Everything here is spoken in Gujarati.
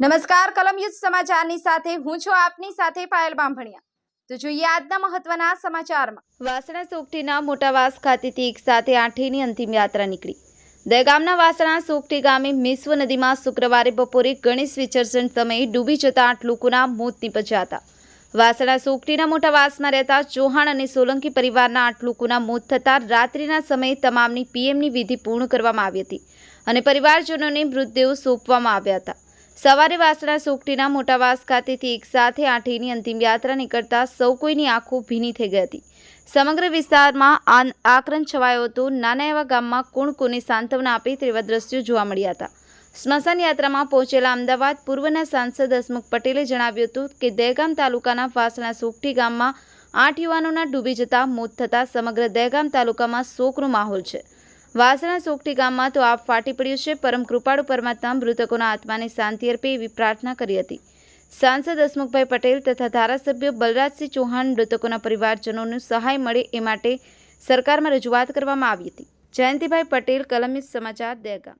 નમસ્કાર કલમયુદ્ધ સમાચારની સાથે હું છું આપની સાથે પાયલ બાંભણિયા. તો જોઈએ આજના મહત્વના સમાચારમાં. વાસણા સોગઠીના મોટાવાસ ખાતેથી એક સાથે આઠેની અંતિમ યાત્રા નીકળી. દહેગામના વાસણા સોગઠી ગામે મિસ્વ નદીમાં શુક્રવારે બપોરે ગણેશ વિસર્જન સમયે ડૂબી જતા આઠ લોકોના મોત નીપજ્યા હતા. વાસણા સોગઠીના મોટાવાસમાં રહેતા ચૌહાણ અને સોલંકી પરિવારના આઠ લોકોના મોત થતાં રાત્રિના સમયે તમામની પીએમની વિધિ પૂર્ણ કરવામાં આવી હતી અને પરિવારજનોને મૃતદેહો સોંપવામાં આવ્યા હતા. સવારે વાસણા સોગઠીના મોટાવાસ ખાતેથી એક સાથે આઠેયની અંતિમ યાત્રા નીકળતા સૌ કોઈની આંખો ભીની થઈ ગઈ હતી. સમગ્ર વિસ્તારમાં આક્રમ છવાયો હતો. નાના એવા ગામમાં કોણ કોને સાંત્વના આપે તેવા દ્રશ્યો જોવા મળ્યા હતા. સ્મશાન યાત્રામાં પહોંચેલા અમદાવાદ પૂર્વના સાંસદ હસમુખ પટેલે જણાવ્યું હતું કે દહેગામ તાલુકાના વાસણા સુકટી ગામમાં આઠ યુવાનોના ડૂબી જતા મોત થતાં સમગ્ર દહેગામ તાલુકામાં શોકનો માહોલ છે. વાસણા સોગઠી ગામમાં તો આપ ફાટી પડ્યું છે. પરમ કૃપાળુ પરમાત્મા મૃતકોના આત્માને શાંતિ અર્પે એવી પ્રાર્થના કરી હતી. સાંસદ હસમુખભાઈ પટેલ તથા ધારાસભ્ય બલરાજસિંહ ચૌહાણ મૃતકોના પરિવારજનોને સહાય મળે એ માટે સરકારમાં રજૂઆત કરવામાં આવી હતી. જયંતિભાઈ પટેલ, કલમિત સમાચાર, દહેગામ.